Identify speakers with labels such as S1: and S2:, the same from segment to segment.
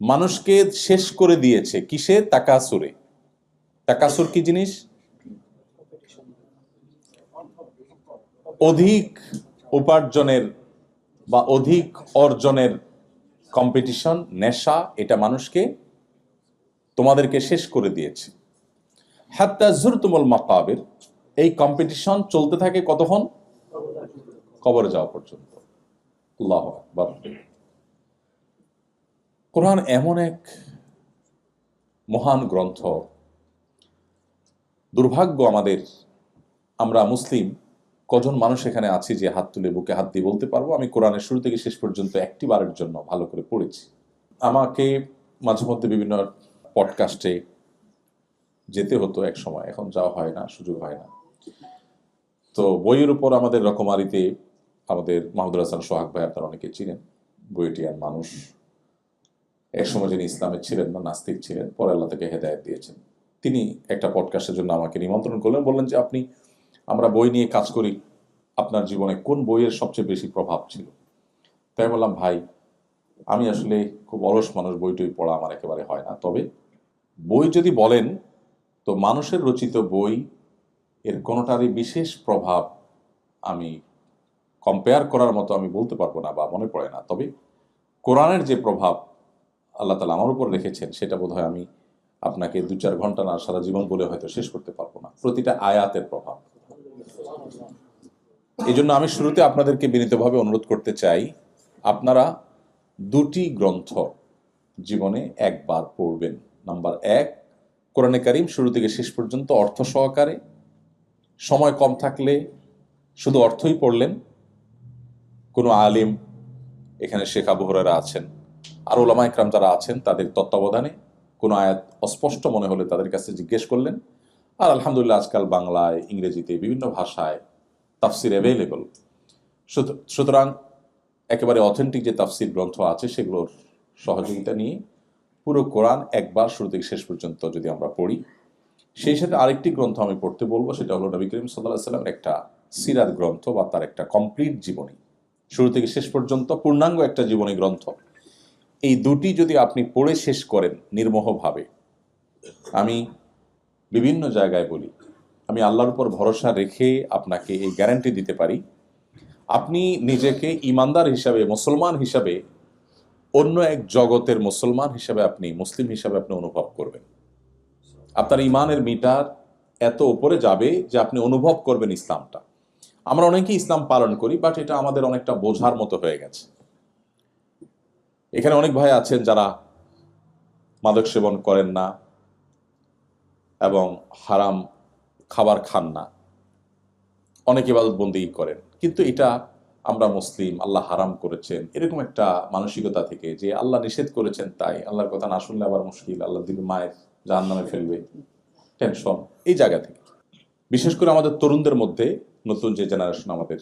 S1: মানুষকে শেষ করে দিয়েছে কিসে? তাকাসুরে। তাকাসুর কি জিনিস? অধিক উপার্জনের বা অধিক অর্জনের কম্পিটিশন নেশা, এটা মানুষকে তোমাদেরকে শেষ করে দিয়েছে। হাত্তা জুরতুমুল মাকাবির, এই কম্পিটিশন চলতে থাকে কতক্ষণ? কবরে যাওয়া পর্যন্ত। আল্লাহ আকবার। কোরআন এমন এক মহান গ্রন্থ। দুর্ভাগ্য আমাদের, আমরা মুসলিম, কজন মানুষ এখানে আছি যে হাত তুলে বুকে হাত দিয়ে বলতে পারব? আমি কোরআনের শুরু থেকে শেষ পর্যন্ত একটি বারের জন্য ভালো করে পড়েছি। আমাকে মাঝে মধ্যে বিভিন্ন পডকাস্টে যেতে হতো এক সময়, এখন যাওয়া হয় না, সুযোগ হয় না। তো বইয়ের উপর আমাদের রকমারিতে আমাদের মাহমুদুল হাসান সোহাগ ভাই আপনারা অনেকে চিনেন বইটি আর মানুষ। এক সময় যিনি ইসলামের ছিলেন না নাস্তিক ছিলেন, পরে আল্লাহ থেকে হেদায়ত দিয়েছেন। তিনি একটা পডকাস্টের জন্য আমাকে নিমন্ত্রণ করলেন, বললেন যে, আপনি, আমরা বই নিয়ে কাজ করি। আপনার জীবনে কোন বইয়ের সবচেয়ে বেশি প্রভাব ছিল? তাই বললাম, ভাই, আমি আসলে খুব অলস মানুষ বই টই পড়া আমার একেবারে হয় না। তবে বই যদি বলেন, তো মানুষের রচিত বই এর কোনোটারই বিশেষ প্রভাব আমি কম্পেয়ার করার মতো আমি বলতে পারব না বা মনে পড়ে না। তবে কোরআনের যে প্রভাব আল্লাহ তালা আমার উপর রেখেছেন, সেটা বোধহয় আমি আপনাকে দু চার ঘণ্টা না, সারা জীবন বলে হয়তো শেষ করতে পারব না। প্রতিটা আয়াতের প্রভাব। এই জন্য আমি শুরুতে আপনাদেরকে বিনীতভাবে অনুরোধ করতে চাই, আপনারা দুটি গ্রন্থ জীবনে একবার পড়বেন। নাম্বার এক, কোরআনে কারিম শুরু থেকে শেষ পর্যন্ত অর্থ সহকারে। সময় কম থাকলে শুধু অর্থই পড়লেন। কোনো আলিম এখানে শেখ আবু হরারা আছেন। আর ওলামা একরাম যারা আছেন, তাদের তত্ত্বাবধানে কোনো আয়াত অস্পষ্ট মনে হলে তাদের কাছে জিজ্ঞেস করলেন। আর আলহামদুলিল্লাহ আজকাল বাংলায়, ইংরেজিতে বিভিন্ন ভাষায় তাফসির অ্যাভেলেবল সুতরাং একেবারে অথেন্টিক যে তাফসির গ্রন্থ আছে, সেগুলোর সহযোগিতা নিয়ে পুরো কোরআন একবার শুরু থেকে শেষ পর্যন্ত যদি আমরা পড়ি, সেই সাথে আরেকটি গ্রন্থ আমি পড়তে বলব, সেটা হলো নবী করিম সাল্লাহ সাল্লামের একটা সিরাত গ্রন্থ বা তার একটা কমপ্লিট জীবনী। শুরু থেকে শেষ পর্যন্ত পূর্ণাঙ্গ একটা জীবনী গ্রন্থ। এই দুটি যদি আপনি পড়ে শেষ করেন নির্মোহভাবে, আমি বিভিন্ন জায়গায় বলি, আমি আল্লাহর উপর ভরসা রেখে আপনাকে এই গ্যারান্টি দিতে পারি, আপনি নিজেকে ইমানদার হিসাবে, মুসলমান হিসাবে, অন্য এক জগতের মুসলমান হিসাবে আপনি, মুসলিম হিসাবে আপনি অনুভব করবেন। আপনার ইমানের মিটার এত উপরে যাবে যে আপনি অনুভব করবেন ইসলামটা। আমরা অনেকেই ইসলাম পালন করি বাট এটা আমাদের অনেকটা বোঝার মতো হয়ে গেছে। এখানে অনেক ভাই আছেন যারা মাদক সেবন করেন না এবং হারাম খাবার খান না। অনেক ইবাদতবন্দি করেন। কিন্তু এটা আমরা মুসলিম, আল্লাহ হারাম করেছেন। এরকম একটা মানসিকতা থেকে যে আল্লাহ নিষেধ করেছেন তাই। আল্লাহর কথা না শুনলে আবার মুশকিল। আল্লাহ দিল মায়ের জাহান নামে ফেলবে। টেনশন। এই জায়গা থেকে। বিশেষ করে আমাদের তরুণদের মধ্যে নতুন যে জেনারেশন আমাদের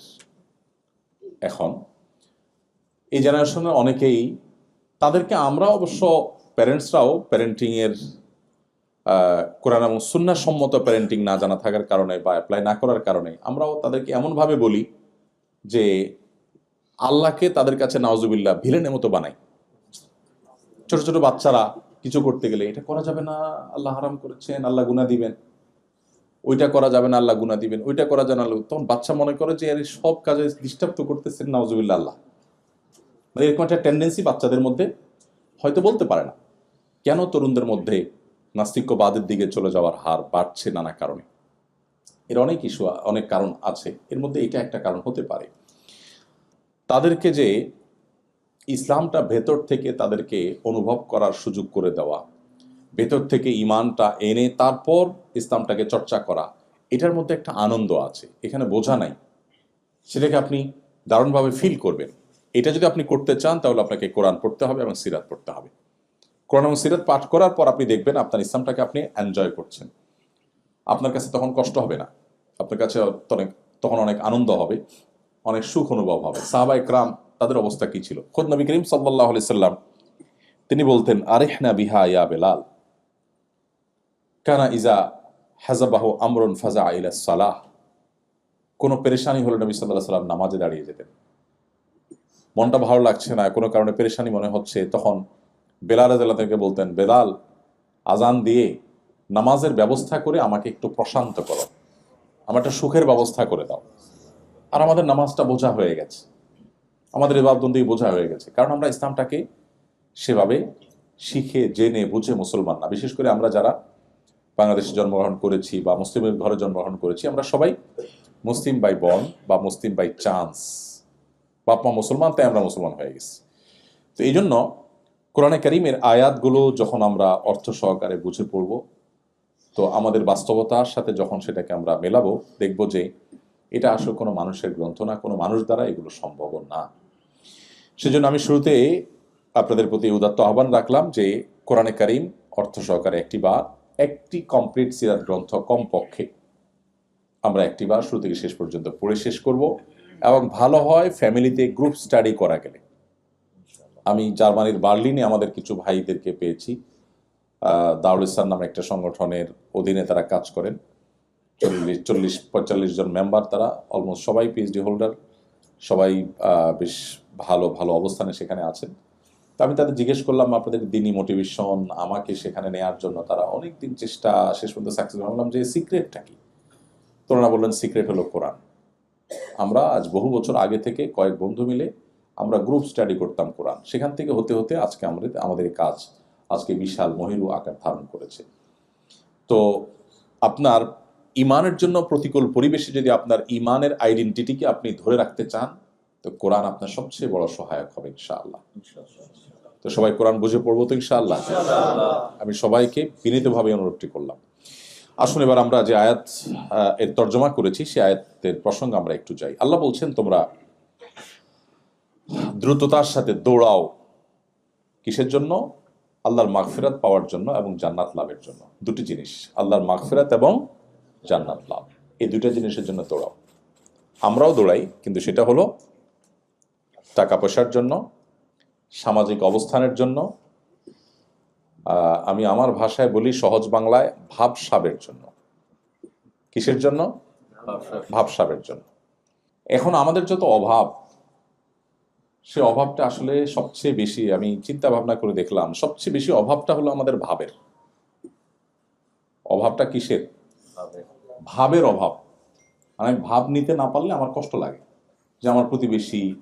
S1: এখন, এই জেনারেশনের অনেকেই তাদেরকে আমরা অবশ্য প্যারেন্টসরাও প্যারেন্টিংয়ের কোরআন এবং সুন্না সম্মত প্যারেন্টিং না জানা থাকার কারণে বা অ্যাপ্লাই না করার কারণে আমরাও তাদেরকে এমনভাবে বলি যে আল্লাহকে তাদের কাছে নওয়াজুবিল্লাহ ভিলেনের মতো বানাই। ছোট ছোট বাচ্চারা কিছু করতে গেলে এটা করা যাবে না, আল্লাহ হারাম করেছেন, আল্লাহ গুনা দিবেন। ওইটা করা যাবে না, আল্লাহ গুনা দিবেন, ওইটা করা যাবে না তখন বাচ্চা মনে করে যে, আরে, সব কাজে ডিস্টার্ব তো করতেছেন নওয়াজুবিল্লাহ আল্লাহ। মানে এরকম একটা টেন্ডেন্সি বাচ্চাদের মধ্যে হয়তো বলতে পারে না। কেন তরুণদের মধ্যে নাস্তিক্যবাদের দিকে চলে যাওয়ার হার বাড়ছে নানা কারণে? এর অনেক ইস্যু অনেক কারণ আছে। এর মধ্যে এটা একটা কারণ হতে পারে। তাদেরকে যে ইসলামটা ভেতর থেকে তাদেরকে অনুভব করার সুযোগ করে দেওয়া, ভেতর থেকে ইমানটা এনে তারপর ইসলামটাকে চর্চা করা, এটার মধ্যে একটা আনন্দ আছে। এখানে বোঝা নাই। সেটাকে আপনি দারুণভাবে ফিল করবেন। এটা যদি আপনি করতে চান, তাহলে আপনাকে কোরআন পড়তে হবে এবং সিরাত পড়তে হবে। কোরআন এবং সিরাত পাঠ করার পর আপনি দেখবেন আপনার ইসলামটাকে আপনি এনজয় করছেন। আপনার কাছে তখন কষ্ট হবে না। আপনার কাছে অনেক, তখন অনেক আনন্দ হবে, অনেক সুখ অনুভব হবে। সাহাবা ইকরাম তাদের অবস্থা কি ছিল? খোদ নবী করিম সাল্লাহ সাল্লাম, তিনি বলতেন, আরেহনা বিহা ইয়া বেলাল। কানা ইজা হাজাবাহ আমরন ফাজা ইলা সালাহ। কোনো পেরেশানি হলে নবী সাল্লাহ সাল্লাম নামাজে দাঁড়িয়ে যেতেন। মনটা ভালো লাগছে না, কোনো কারণে পেরেশানি মনে হচ্ছে, তখন বেলাল রাদিয়াল্লাহু থেকে বলতেন, বেলাল, আজান দিয়ে নামাজের ব্যবস্থা করে আমাকে একটু প্রশান্ত করো। আমার একটা সুখের ব্যবস্থা করে দাও। আর আমাদের নামাজটা বোঝা হয়ে গেছে। আমাদের এবাদবন্দি বোঝা হয়ে গেছে। কারণ আমরা ইসলামটাকে সেভাবে শিখে, জেনে, বুঝে মুসলমান না। বিশেষ করে আমরা যারা বাংলাদেশে জন্মগ্রহণ করেছি বা মুসলিমের ঘরে জন্মগ্রহণ করেছি, আমরা সবাই মুসলিম বাই বন বা মুসলিম বাই চান্স। বাপ মা মুসলমান, তাই আমরা মুসলমান হয়ে গেছি। তো এই জন্য কোরআনে করিমের আয়াতগুলো যখন আমরা অর্থ সহকারে বুঝে পড়ব, তো আমাদের বাস্তবতার সাথে যখন সেটাকে আমরা মেলাবো, দেখব যে এটা আসলে কোনো মানুষের গ্রন্থ না, কোনো মানুষ দ্বারা এগুলো সম্ভব না। সেজন্য আমি শুরুতে আপনাদের প্রতি উদাত্ত আহ্বান রাখলাম যে কোরআনে করিম অর্থ সহকারে একটি বার, একটি কমপ্লিট সিরাত গ্রন্থ কমপক্ষে আমরা একটি বার শুরু থেকে শেষ পর্যন্ত পড়ে শেষ করব। এবং ভালো হয় ফ্যামিলিতে গ্রুপ স্টাডি করা গেলে। আমি জার্মানির বার্লিনে আমাদের কিছু ভাইদেরকে পেয়েছি। দারুল ইসলাম নামে একটা সংগঠনের অধীনে তারা কাজ করেন। চল্লিশ চল্লিশ, পঁয়তাল্লিশ জন মেম্বার তারা, অলমোস্ট সবাই পিএইচডি হোল্ডার। সবাই বেশ ভালো ভালো অবস্থানে সেখানে আছেন। তো আমি তাদের জিজ্ঞেস করলাম, আপনাদের দিনই মোটিভেশন আমাকে সেখানে নেওয়ার জন্য? তারা অনেক দিন চেষ্টা, শেষ পর্যন্ত সাকসেস বললাম, যে সিক্রেটটা কি? তো ওনারা বললেন সিক্রেট হলো কোরআন। আমরা আজ বহু বছর আগে থেকে কয়েক বন্ধু মিলে আমরা গ্রুপ স্টাডি করতাম কোরআন। সেখান থেকে হতে হতে আজকে আমাদের আমাদের কাজ আজকে বিশাল মহিরু আকার ধারণ করেছে। তো আপনার ইমানের জন্য প্রতিকূল পরিবেশে যদি আপনার ইমানের আইডেন্টিটিকে আপনি ধরে রাখতে চান তো কোরআন আপনার সবচেয়ে বড় সহায়ক হবে ইনশাআল্লাহ। তো সবাই কোরআন বুঝে পড়ব তো ইনশাআল্লাহ। আমি সবাইকে বিনীতভাবে অনুরোধটি করলাম। আসুন এবার আমরা যে আয়াত এর তর্জমা করেছি, সে আয়াতের প্রসঙ্গে আমরা একটু যাই। আল্লাহ বলছেন, তোমরা দ্রুততার সাথে দৌড়াও কিসের জন্য? আল্লাহর মাগফেরাত পাওয়ার জন্য এবং জান্নাত লাভের জন্য। দুটি জিনিস, আল্লাহর মাগফিরাত এবং জান্নাত লাভ। এই দুটো জিনিসের জন্য দৌড়াও। আমরাও দৌড়াই, কিন্তু সেটা হলো টাকা পয়সার জন্য, সামাজিক অবস্থানের জন্য আমি আমার ভাষায় বলি সহজ বাংলায় ভাবসাবের জন্য। কিসের জন্য? ভাবসাবের জন্য। এখন আমাদের যত অভাব, সে অভাবটা আসলে সবচেয়ে বেশি আমি চিন্তা ভাবনা করে দেখলাম, সবচেয়ে বেশি অভাবটা হলো আমাদের ভাবের। অভাবটা কিসের? ভাবের অভাব। মানে আমি ভাব নিতে না পারলে আমার কষ্ট লাগে। যে আমার প্রতিবেশী,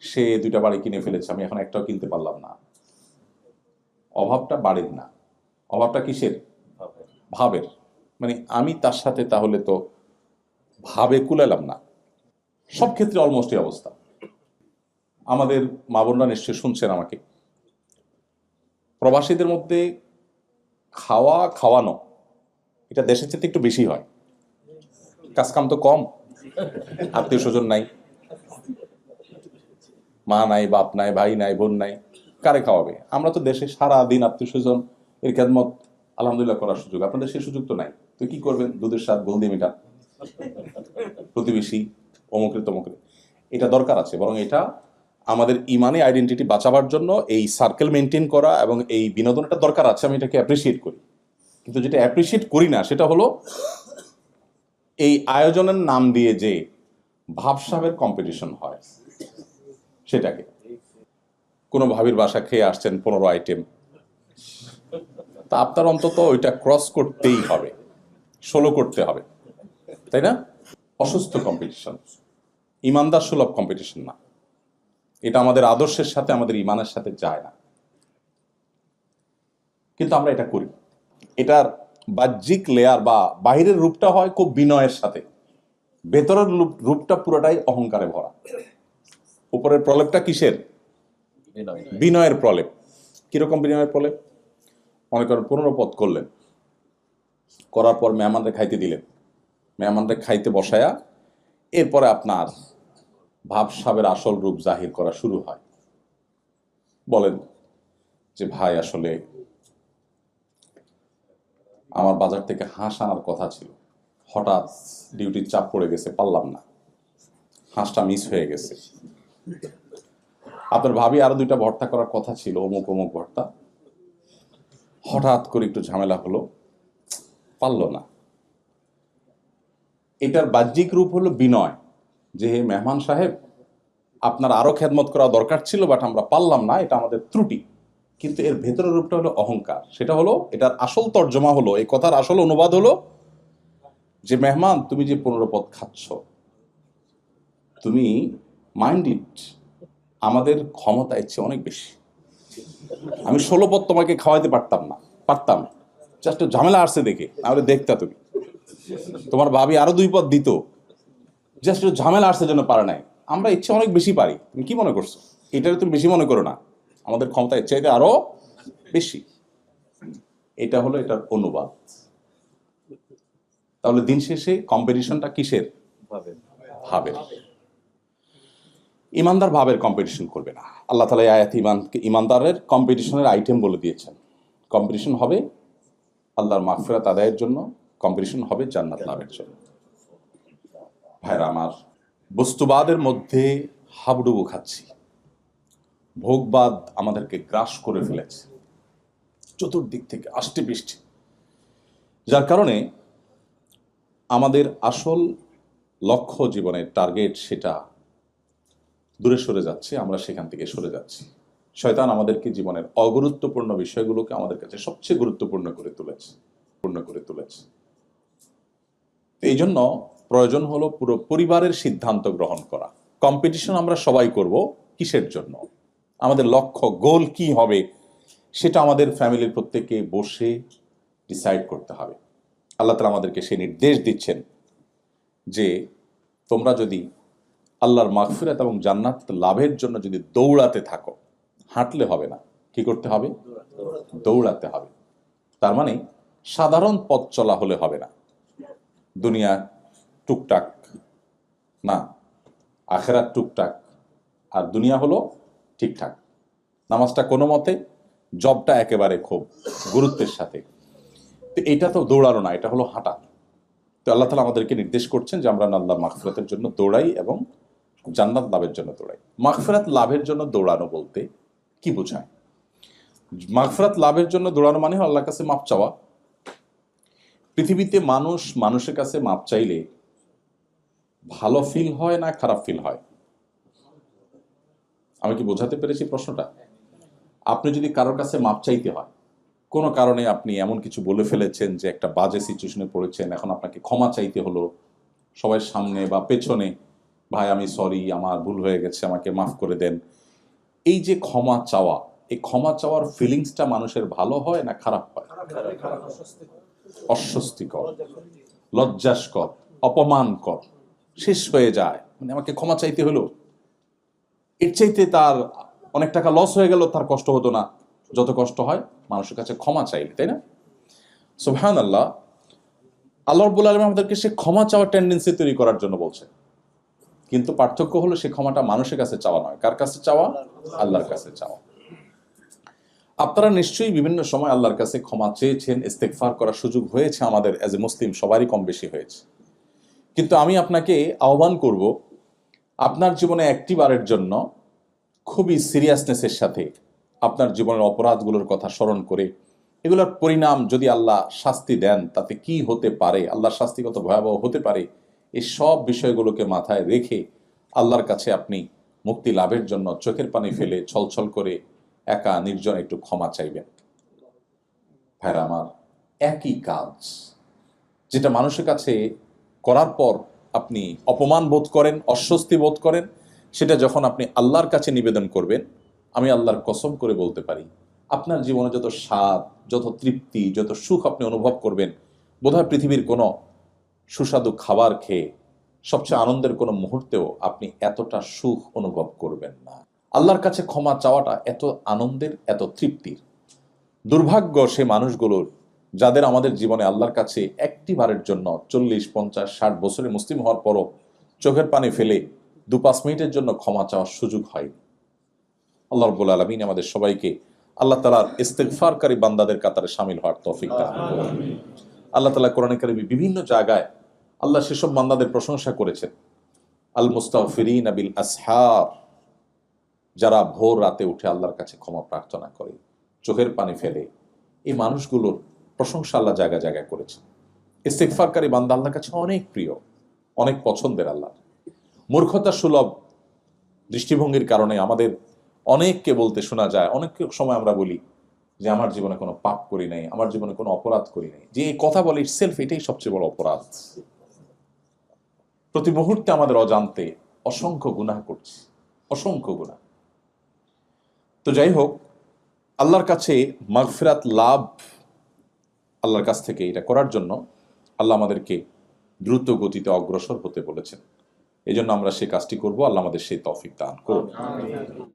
S1: সে দুইটা বাড়ি কিনে ফেলেছে, আমি এখন একটাও কিনতে পারলাম না। অভাবটা বাড়ির না। অভাবটা কিসের? ভাবের। মানে আমি তার সাথে তাহলে তো ভাবে কুলালাম না। সব ক্ষেত্রে অলমোস্ট এই অবস্থা। আমাদের মা বোনরা নিশ্চয়ই শুনছেন আমাকে। প্রবাসীদের মধ্যে খাওয়া খাওয়ানো এটা দেশের চেয়ে একটু বেশি হয়। কাজকাম তো কম। আত্মীয় স্বজন নাই। মা নাই বাপ নাই ভাই নাই বোন নাই। কারে খাওয়াবে? আমরা তো দেশে সারা দিন আত্মীয় স্বজন এর খেদমত আলহামদুলিল্লাহ করার সুযোগ। আপনাদের সেই সুযোগ তো নাই। তো কি করবেন? দুধের স্বাদ গোল দিয়ে প্রতিবেশী, অমুকরে তমুকরে। এটা দরকার আছে। বরং এটা আমাদের ইমানে আইডেন্টিটি বাঁচাবার জন্য এই সার্কেল মেনটেন করা এবং এই বিনোদনটা দরকার আছে। আমি এটাকে অ্যাপ্রিসিয়েট করি। কিন্তু যেটা অ্যাপ্রিসিয়েট করি না, সেটা হলো এই আয়োজনের নাম দিয়ে যে ভাবসাবের কম্পিটিশন হয়, সেটাকে। কোনো ভাবির বাসা খেয়ে আসছেন পনেরো আইটেম। তা আপনার অন্তত ওইটা ক্রস করতেই হবে, ষোলো করতে হবে, তাই না? অসুস্থ কম্পিটিশন ইমানদার সুলভ কম্পিটিশন না। এটা আমাদের আদর্শের সাথে, আমাদের ইমানের সাথে যায় না। কিন্তু আমরা এটা করি। এটার বাহ্যিক লেয়ার বা বাইরের রূপটা হয় খুব বিনয়ের সাথে। ভেতরের রূপটা পুরোটাই অহংকারে ভরা। উপরের প্রলেপটা কিসের? বিনয়ের প্রলেপ। কীরকম বিনয়ের প্রলেপ? মনে করেন পনেরো পদ করলেন। করার পর মেহমানদের খাইতে দিলেন। মেহমানদের খাইতে বসায়া এরপরে আপনার ভাবসাবের আসল রূপ জাহির করা শুরু হয়। বলেন যে, ভাই, আসলে আমার বাজার থেকে হাঁস আনার কথা ছিল। হঠাৎ ডিউটির চাপ পড়ে গেছে, পারলাম না। হাঁসটা মিস হয়ে গেছে। আপনার ভাবি আরও দুইটা ভর্তা করার কথা ছিল, অমুক অমুক ভর্তা। হঠাৎ করে একটু ঝামেলা হলো, পারল না। এটার বাহ্যিক রূপ হলো বিনয়, যে, হে মেহমান সাহেব, আপনার আরও খেদমত করা দরকার ছিল, বাট আমরা পারলাম না, এটা আমাদের ত্রুটি। কিন্তু এর ভেতরের রূপটা হলো অহংকার। সেটা হলো, এটার আসল তর্জমা হলো, এই কথার আসল অনুবাদ হলো, যে, মেহমান, তুমি যে পনেরো খাচ্ছ, তুমি মাইন্ড ইট আমাদের ক্ষমতা ইচ্ছে অনেক বেশি। আমি ষোলো পথ তোমাকে খাওয়াইতে পারতাম না পারতাম। জাস্ট ঝামেলা আসছে দেখে নাহলে দেখতা তুমি। তোমার ভাবি আরও দুই পথ দিত। জাস্ট ঝামেলা আসছে জন্য পারে নাই। আমরা ইচ্ছে অনেক বেশি পারি। তুমি কি মনে করছ? এটা তুমি বেশি মনে করো না। আমাদের ক্ষমতা এর চাইতে আরও বেশি। এটা হলো এটার অনুবাদ। তাহলে দিন শেষে কম্পিটিশনটা কিসের? ভাবের। ইমানদার ভাবের কম্পিটিশন করবে না। আল্লাহ তালা আয়াত ইমান ইমানদারের কম্পিটিশনের আইটেম বলে দিয়েছেন। কম্পিটিশন হবে আল্লাহর মাগফিরাত আদায়ের জন্য কম্পিটিশন হবে জান্নাত লাভের জন্য। ভাইরা আমার, বস্তুবাদের মধ্যে হাবডুবু খাচ্ছি। ভোগবাদ আমাদেরকে গ্রাস করে ফেলেছে। চতুর্দিক থেকে আষ্টে পৃষ্ঠে যার কারণে আমাদের আসল লক্ষ্য জীবনের টার্গেট সেটা দূরে সরে যাচ্ছে, আমরা সেখান থেকে সরে যাচ্ছি। শয়তান আমাদেরকে জীবনের অগুরুত্বপূর্ণ বিষয়গুলোকে আমাদের কাছে সবচেয়ে গুরুত্বপূর্ণ করে তুলেছে। পূর্ণ করে তুলেছে। এই জন্য প্রয়োজন হলো পুরো পরিবারের সিদ্ধান্ত গ্রহণ করা। কম্পিটিশন আমরা সবাই করব কিসের জন্য? আমাদের লক্ষ্য গোল কি হবে? সেটা আমাদের ফ্যামিলির প্রত্যেকে বসে ডিসাইড করতে হবে। আল্লাহ তালা আমাদেরকে সে নির্দেশ দিচ্ছেন যে তোমরা যদি আল্লাহর মাগফিরাত এবং জান্নাত লাভের জন্য যদি দৌড়াতে থাকো, হাঁটলে হবে না। কি করতে হবে? দৌড়াতে হবে। তার মানে সাধারণ পথ চলা হলে হবে না। দুনিয়া টুকটাক না, আখেরাত টুকটাক, আর দুনিয়া হলো ঠিকঠাক। নামাজটা কোনো মতে, জবটা একেবারে খুব গুরুত্বের সাথে। তো এটা তো দৌড়ানো না, এটা হলো হাঁটা। তো আল্লাহ তালা আমাদেরকে নির্দেশ করছেন যে আমরা আল্লাহ মাগফিরাতের জন্য দৌড়াই এবং জান্নাত লাভের জন্য দৌড়াই মাগফিরাত লাভের জন্য দৌড়ানো বলতে কি বোঝায়? মাগফিরাত লাভের জন্য দৌড়ানো মানে আল্লাহর কাছে মাপ চাওয়া। পৃথিবীতে মানুষ মানুষের কাছে মাপ চাইলে ভালো ফিল হয় না খারাপ ফিল হয়? আমি কি বোঝাতে পেরেছি প্রশ্নটা? আপনি যদি কারোর কাছে মাপ চাইতে হয়, কোনো কারণে আপনি এমন কিছু বলে ফেলেছেন যে একটা বাজে সিচুয়েশনে পড়েছেন, এখন আপনাকে ক্ষমা চাইতে হলো, সবাই সামনে বা পেছনে ভাই, আমি সরি আমার ভুল হয়ে গেছে, আমাকে মাফ করে দেন। এই যে ক্ষমা চাওয়া, এই ক্ষমা চাওয়ার ফিলিংসটা মানুষের ভালো হয় না খারাপ হয়? অস্বস্তিকর, লজ্জাস্কর, অপমানকর, শেষ হয়ে যায়। মানে আমাকে ক্ষমা চাইতে হলো। এর চাইতে তার অনেক টাকা লস হয়ে গেল, তার কষ্ট হতো না। যত কষ্ট হয়, মানুষের কাছে ক্ষমা চাইলে তাই না? সুবহান আল্লাহ আল্লাহ আলম আমাদেরকে সে ক্ষমা চাওয়ার টেন্ডেন্সি তৈরি করার জন্য বলছে। কিন্তু পার্থক্য হলো সে ক্ষমাটা মানুষের কাছে চাওয়া নয়। কার কাছে চাওয়া? আল্লাহর কাছে চাওয়া। আপনারা নিশ্চয়ই বিভিন্ন সময় আল্লাহর কাছে ক্ষমা চেয়েছেন ইস্তেকফার করার সুযোগ হয়েছে আমাদের অ্যাজ এ মুসলিম সবারই কম বেশি হয়েছে। কিন্তু আমি আপনাকে আহ্বান করব, আপনার জীবনে একটি বারের জন্য খুবই সিরিয়াসনেসের সাথে আপনার জীবনের অপরাধগুলোর কথা স্মরণ করে, এগুলোর পরিণাম যদি আল্লাহ শাস্তি দেন, তাতে কি হতে পারে? আল্লাহর শাস্তি কত ভয়াবহ হতে পারে? এই সব বিষয়গুলোকে মাথায় রেখে আল্লাহর কাছে আপনি মুক্তি লাভের জন্য চোখের পানি ফেলে ছলছল করে একা নির্জন একটু ক্ষমা চাইবেন। ভাইরা আমার, একই কাজ যেটা মানুষের কাছে করার পর আপনি অপমান বোধ করেন, অস্বস্তি বোধ করেন, সেটা যখন আপনি আল্লাহর কাছে নিবেদন করবেন, আমি আল্লাহর কসম করে বলতে পারি, আপনার জীবনে যত স্বাদ, যত তৃপ্তি, যত সুখ আপনি অনুভব করবেন, বোধহয় পৃথিবীর কোনো সুস্বাদু খাবার খেয়ে সবচেয়ে আনন্দের কোনো মুহূর্তেও আপনি এতটা সুখ অনুভব করবেন না। আল্লাহর কাছে ক্ষমা চাওয়াটা এত আনন্দের, এত তৃপ্তির। দুর্ভাগ্য সে মানুষগুলোর যাদের আমাদের জীবনে আল্লাহর কাছে একটি বারের জন্য চল্লিশ, পঞ্চাশ, ষাট বছরে মুসলিম হওয়ার পরও চোখের পানি ফেলে দু, পাঁচ মিনিটের জন্য ক্ষমা চাওয়ার সুযোগ হয়নি। আল্লাহ রব্বুল আলমিন আমাদের সবাইকে আল্লাহ তালার ইস্তেকফারকারী বান্দাদের কাতারে সামিল হওয়ার তৌফিক দান। আল্লাহ তালা কোরআন কারিমে বিভিন্ন জায়গায় আল্লাহ সেসব বান্দাদের প্রশংসা করেছেন। আল মুস্তাফিরিন আবিল আসহার, যারা ভোর রাতে উঠে আল্লাহর কাছে ক্ষমা প্রার্থনা করে, চোখের পানি ফেলে। এই মানুষগুলোর প্রশংসা আল্লাহ জায়গায় জায়গায় করেছে ইস্তেকফারকারী বান্দা আল্লাহর কাছে অনেক প্রিয়, অনেক পছন্দের আল্লাহ মূর্খতা সুলভ দৃষ্টিভঙ্গির কারণে আমাদের অনেককে বলতে শোনা যায়, অনেক সময় আমরা বলি যে আমার জীবনে কোনো পাপ করি নাই, আমার জীবনে কোনো অপরাধ করি নাই। যে এই কথা বলে সেলফ এটাই সবচেয়ে বড় অপরাধ। প্রতি মুহূর্তে আমাদের অজান্তে অসংখ্য গুনাহ করছি, অসংখ্য গুনাহ। তো যাই হোক, আল্লাহর কাছে মাগফিরাত, লাভ আল্লাহর কাছ থেকে এটা করার জন্য আল্লাহ আমাদেরকে দ্রুত গতিতে অগ্রসর হতে বলেছেন। এই জন্য আমরা সেই কাজটি করব, আল্লাহ আমাদের সেই তৌফিক দান করুন।